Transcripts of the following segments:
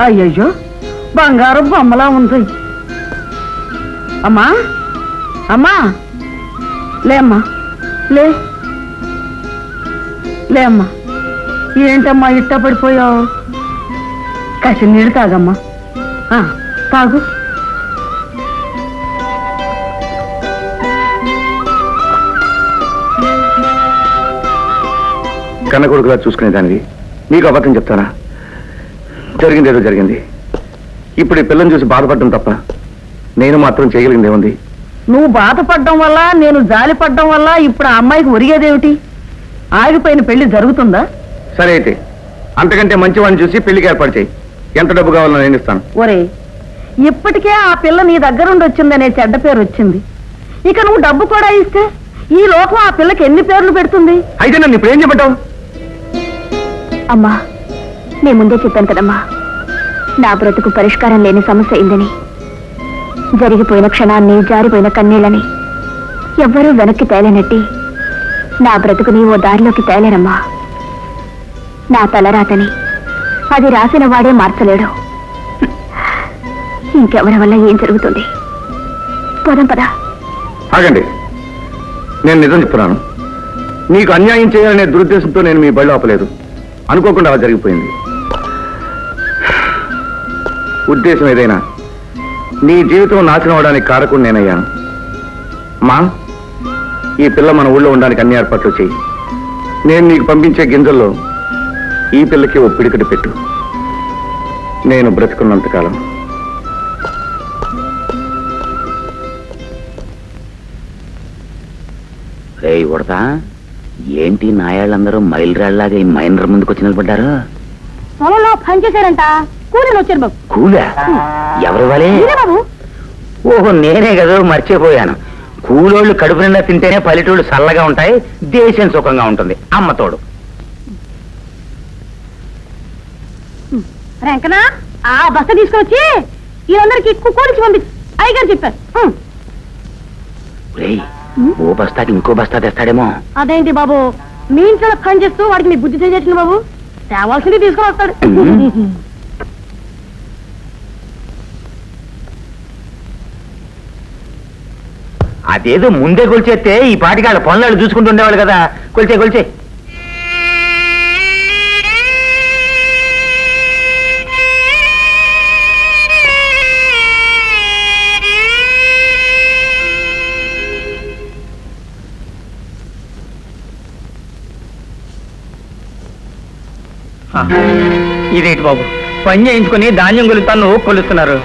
అయ్యయ్యో బంగారం బొమ్మలా ఉంది. అమ్మా అమ్మా లేమ్మా లే లేమ్మా ఏంటమ్మా ఇట్ట పడిపోయావు? కాసి నీళ్ళు తాగమ్మా. ఆ, తాగు. కన్న కొడుకులా చూసుకునేదానివి. నీకు అబద్ధం చెప్తానా? జరిగింది ఏదో జరిగింది. ఇప్పుడు ఈ పిల్లని చూసి బాధపడడం తప్ప నేను మాత్రం చేయగలిగింది ఏముంది? నువ్వు బాధపడడం వల్ల నేను జాలి పడ్డం వల్ల ఇప్పుడు ఆ అమ్మాయికి ఒరిగేదేమిటి? ఆగిపోయిన పెళ్ళి జరుగుతుందా? సరే అయితే అంతకంటే మంచివాడిని చూసి పెళ్ళికి ఏర్పాటు చేయి. ఎంత డబ్బు కావాలో నేను ఇస్తాను. ఒరే ఇప్పటికే ఆ పిల్ల నీ దగ్గరుండి వచ్చిందనే చెడ్డ పేరు వచ్చింది. ఇక నువ్వు డబ్బు కూడా ఇస్తే ఈ లోకం ఆ పిల్లకి ఎన్ని పేర్లు పెడుతుంది? అయితే నన్ను ఇప్పుడు ఏం చెప్పంటావు అమ్మా నేను ముందే చెప్పాను కదమ్మా. నా బ్రతుకు పరిష్కారం లేని సమస్య ఇందని. జరిగిపోయిన క్షణాన్ని జారిపోయిన కన్నీళ్ళని ఎవ్వరూ వెనక్కి తేలేనట్టి నా బ్రతుకుని ఓ దారిలోకి తేలేనమ్మా. నా తలరాతని అది రాసిన వాడే మార్చలేడు. ఇంకెవరి వల్ల ఏం జరుగుతుంది? పదం పద. ఆగండి. నేను నిజం చెప్తున్నాను. నీకు అన్యాయం చేయాలనే దురుద్దేశంతో నేను మీ బళ్ళు ఆపలేదు. అనుకోకుండా అలా జరిగిపోయింది. ఉద్దేశం ఏదైనా? నీ జీవితం నాశనం అవడానికి కారకుడు నేనయ్యాను. మా ఈ పిల్ల మన ఊళ్ళో ఉండడానికి అన్ని ఏర్పాట్లు చేయి. నేను నీకు పంపించే గింజల్లో ఈ పిల్లకి ఓ పిడికటి పెట్టు. నేను బ్రతుకున్నంతకాలం. రే ఉడతా ఏంటి నాయాళ్ళందరూ మైలురాళ్ళలాగా ఈ మైనర్ ముందుకు వచ్చి నిలబడ్డారు పొలంలో పనిచేశారంట కూలీలు వచ్చారు బాబు. కూలా? ఎవరు వాళ్ళే బాబు. ఓహో నేనే కదా మర్చిపోయాను. కూలోళ్ళు కడుపు నిండా తింటేనే పల్లెటూళ్ళు చల్లగా ఉంటాయి దేశం సుఖంగా ఉంటుంది. అమ్మతోడు రంకనా ఆ బస్త తీసుకొచ్చి వీళ్ళందరికీ కూలికి పంపించు. అయ్యగారు చెప్పారు. ఓ బస్తాకి ఇంకో బస్తా తెస్తాడేమో. అదేంటి బాబు? మీ ఇంట్లో పని చేస్తూ వాడికి మీ బుద్ధి తెలియజేసింది బాబు. తేవాల్సింది తీసుకొని వస్తాడు. అదేదో ముందే కొలిచేస్తే ఈ పాటికి వాళ్ళ పనులు చూసుకుంటూ ఉండేవాళ్ళు కదా. కొలిచే కొలిచే. ఇదేంటి బాబు? పని చేయించుకుని ధాన్యం కొలుతాను కొలుస్తున్నారు?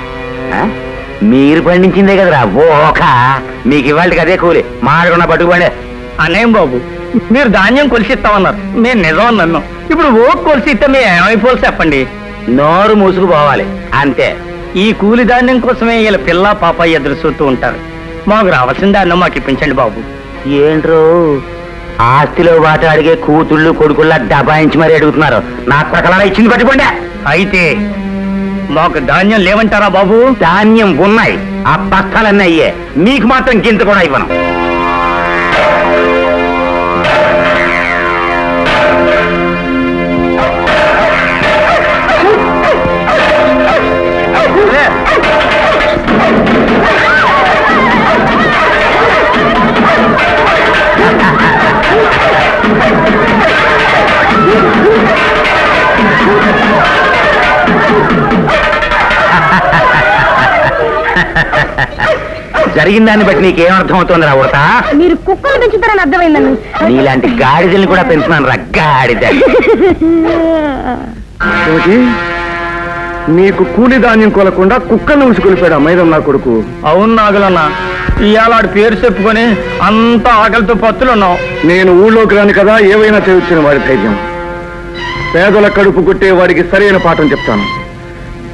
మీరు పండించిందే కదరా ఓక మీకు ఇవాళకి అదే కూలి మాడకుండా పట్టుకుపోండి అనేం బాబు మీరు ధాన్యం కొలిసిస్తామన్నారు. మేము నిజం నన్ను. ఇప్పుడు ఓ కొలిసి ఇస్తే మేము ఏమైపోవాలి చెప్పండి? నోరు మూసుకుపోవాలి అంతే. ఈ కూలి ధాన్యం కోసమే వీళ్ళ పిల్ల పాప ఎదురు చూస్తూ ఉంటారు. మాకు రావాల్సిన ధాన్యం మాకు ఇప్పించండి బాబు. ఏంట్రో? ఆస్తిలో వాట అడిగే కూతుళ్ళు కొడుకుల్లా డబాయించి మరీ అడుగుతున్నారు. నాకు ప్రకలారా ఇచ్చింది పట్టుకోండి. అయితే మాకు ధాన్యం లేవంటారా బాబు? ధాన్యం ఉన్నాయి. ఆ బస్తాలన్నీ అయ్యే. మీకు మాత్రం గింత కూడా ఇవ్వను. జరిగిన దాన్ని బట్టి నీకేం అర్థం అవుతుంది రా ఉడతా? మీరు కుక్కలు పెంచుతారని అర్థమైందండి. నీలాంటి గాడిదల్ని కూడా పెంచున్నాను రా గాడిద. ఏమిటి నీకు కూలి ధాన్యం కొలకుండా కుక్కను ఉసుకొలిపాడు మైదం నా కొడుకు. అవును నాగులన్న ఇవాళ ఆడి పేరు చెప్పుకొని అంత ఆకలితో పత్తులున్నాం నేను ఊళ్ళోకి రాను కదా ఏవైనా చేయొచ్చిన వాడి ధైర్యం. పేదల కడుపు కొట్టే వాడికి సరైన పాఠం చెప్తాను.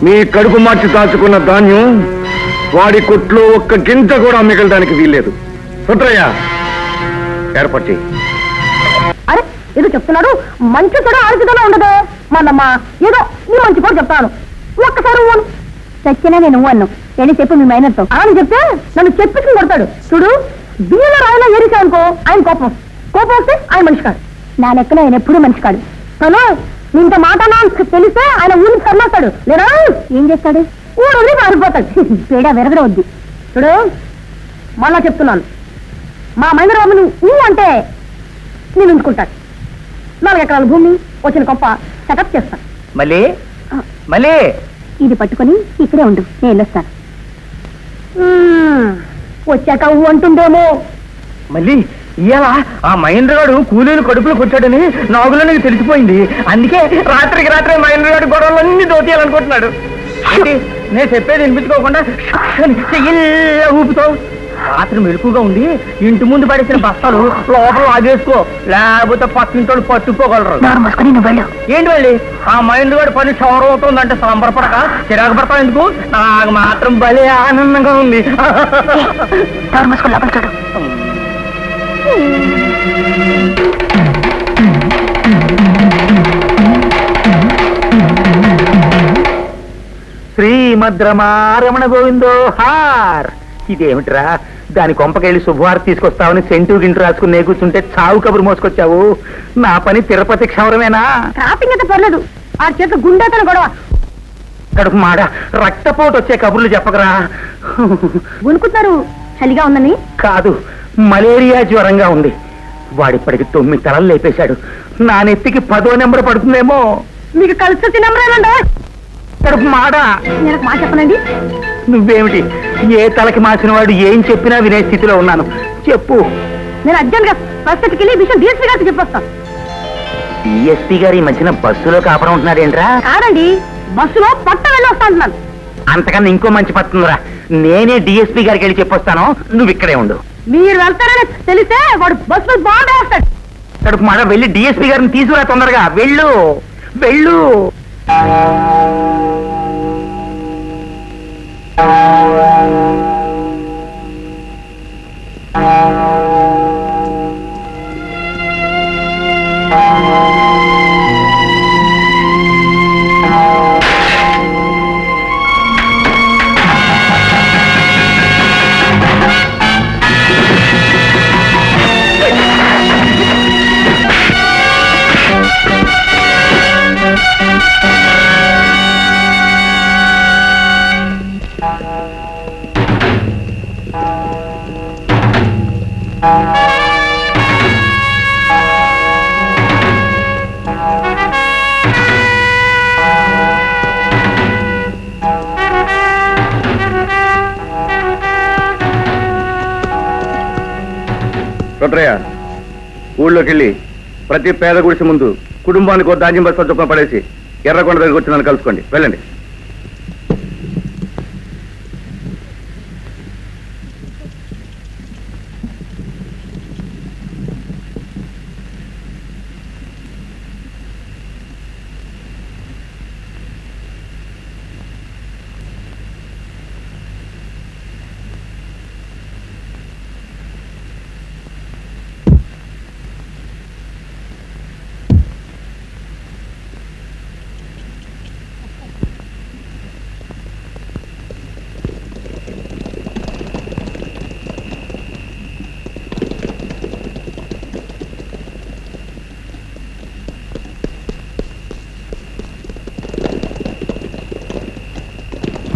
నీ కడుపు మార్చి దాచుకున్న ధాన్యం వాడి కొట్లో ఒక్క గింజ కూడా మిగలడానికి వీల్లేదు. సుత్రయ్య ఏర్పాటు చేయి. అరే ఏదో చెప్తున్నాడు మంచి కూడా ఆలోచన ఉండదు. మనమ్మ ఏదో నీ మంచి కూడా చెప్తాను. ఒక్కసారి ఊను. చచ్చినా నేను అన్ను నేను చెప్పు మీ మైనర్తో. అని చెప్తే నన్ను చెప్పించుకుని కొడతాడు. చూడు బియ్యంలో రాయిలో ఏరిసా అనుకో ఆయన కోపం. కోపం వస్తే ఆయన మనిషి కాడు. నా లెక్కన ఆయన ఎప్పుడూ మనిషి కాడు. తను ఇంత మాట నాకు తెలిస్తే ఆయన ఊరికి సర్లేస్తాడు లేదా? ఏం చేస్తాడు? ఊరు పారిపోతాడు పేడ విరగడవద్దు చూడు మళ్ళా చెప్తున్నాను. మా మహేంద్రబాబును ఊ అంటే నేను ఉంచుకుంటాడు నాలుగు ఎకరాల భూమి వచ్చిన గొప్ప సెటప్ చేస్తాను. మళ్ళీ? మళ్ళీ? ఇది పట్టుకొని ఇక్కడే ఉండు నేను వెళ్ళొస్తాను. వచ్చాక ఊ అంటుండేమో మళ్ళీ? ఇవాళ ఆ మహేంద్ర గారు కూలీలు కడుపులో కొట్టాడని నాగులో నీకు తెలిసిపోయింది. అందుకే రాత్రికి రాత్రి మహేంద్ర గారి గొడవలన్నీ దోతీయాలనుకుంటున్నాడు. ఏంటి? నేను చెప్పేది వినిపించుకోకుండా చెయ్యిల్లా ఊపుతావు రాత్రి మెలకుగా ఉండి ఇంటి ముందు పడేసిన బస్తాలు లోపల ఆగేసుకో. లేకపోతే పక్కింటోళ్ళు పట్టుకోగలరు. ఏంటి వెళ్ళి? ఆ మహేంద్ర గారి పని క్షౌరం అవుతుందంటే సంబరపడక చిరాకు పడతావు ఎందుకు? నాకు మాత్రం భలే ఆనందంగా ఉంది. లోపల చూడు శ్రీమద్రమారమణ గోవిందో హార్. ఇదేమిట్రా? దాని కొంపకెళ్ళి శుభవార్త తీసుకొస్తావని సెంటు గింటు రాసుకుని నే కూర్చుంటే చావు కబురు మోసుకొచ్చావు. నా పని తిరుపతి క్షవరమేనా అయితే పర్లేదు. ఆ చేత గుండెతన గొడవ. కడుపు మాడ రక్తపోటు వచ్చే కబుర్లు చెప్పకరా. వణుకుతున్నారు చలిగా ఉందని? కాదు మలేరియా జ్వరంగా ఉంది. వాడిప్పటికి తొమ్మిది తలలు లేపేశాడు. నా నెత్తికి పదో నెంబర్ పడుతుందేమో. మీకు కలిసి వచ్చి మాడ. నేను మాట చెప్పనండి? నువ్వేమిటి? ఏ తలకి మాసిన వాడు ఏం చెప్పినా వినే స్థితిలో ఉన్నాను. చెప్పు. నేను అర్జెంట్గా ప్రస్తుతకి వెళ్ళి విషయం డిఎస్పీ గారికి చెప్పొస్తాను డిఎస్పీ గారు ఈ మధ్యన బస్సులో కాపురం ఉంటున్నాడేంట్రా కాదండి బస్సులో పట్ట వెళ్ళి వస్తా అంటున్నాను. అంతకన్నా ఇంకో మంచి పత్తుందిరా నేనే డిఎస్పీ గారికి వెళ్ళి చెప్పొస్తాను. నువ్వు ఇక్కడే ఉండు. మీరు వెళ్తారని తెలిస్తే వాడు బస్సు బాగుంటే వస్తాడు. కడుపు మాడ వెళ్ళి డిఎస్పీ గారిని తీసుకురా తొందరగా. వెళ్ళు. వెళ్ళు. రుద్రయ్య ఊళ్ళోకి వెళ్ళి ప్రతి పేద గుడిసి ముందు కుటుంబానికి ఒక ధాన్యం బస్తా చొప్పున పడేసి ఎర్రకొండ దగ్గరికి వచ్చి నన్ను కలుసుకోండి. వెళ్ళండి.